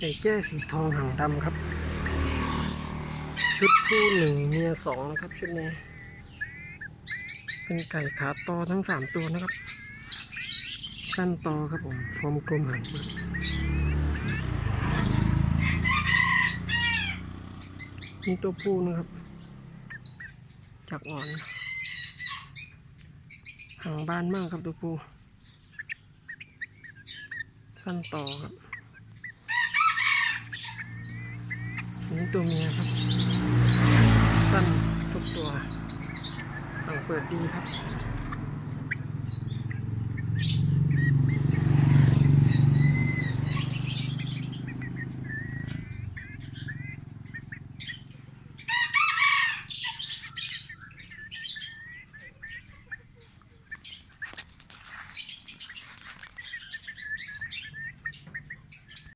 ไก่แจ้สีทองหางดำครับ ชุดผู้หนึ่งเมียสองนะครับชุดนี้ เป็นไก่ขาตอทั้งสามตัวนะครับสั้นตอครับผมฟอร์มกลมหางนี่ตัวผู้นะครับ จากอ่อนหางบานมากครับตัวผู้สั้นต่อครับอันนี้ ตัวเมียครับ สั้นทุกตัวต่างเปิดดีครับ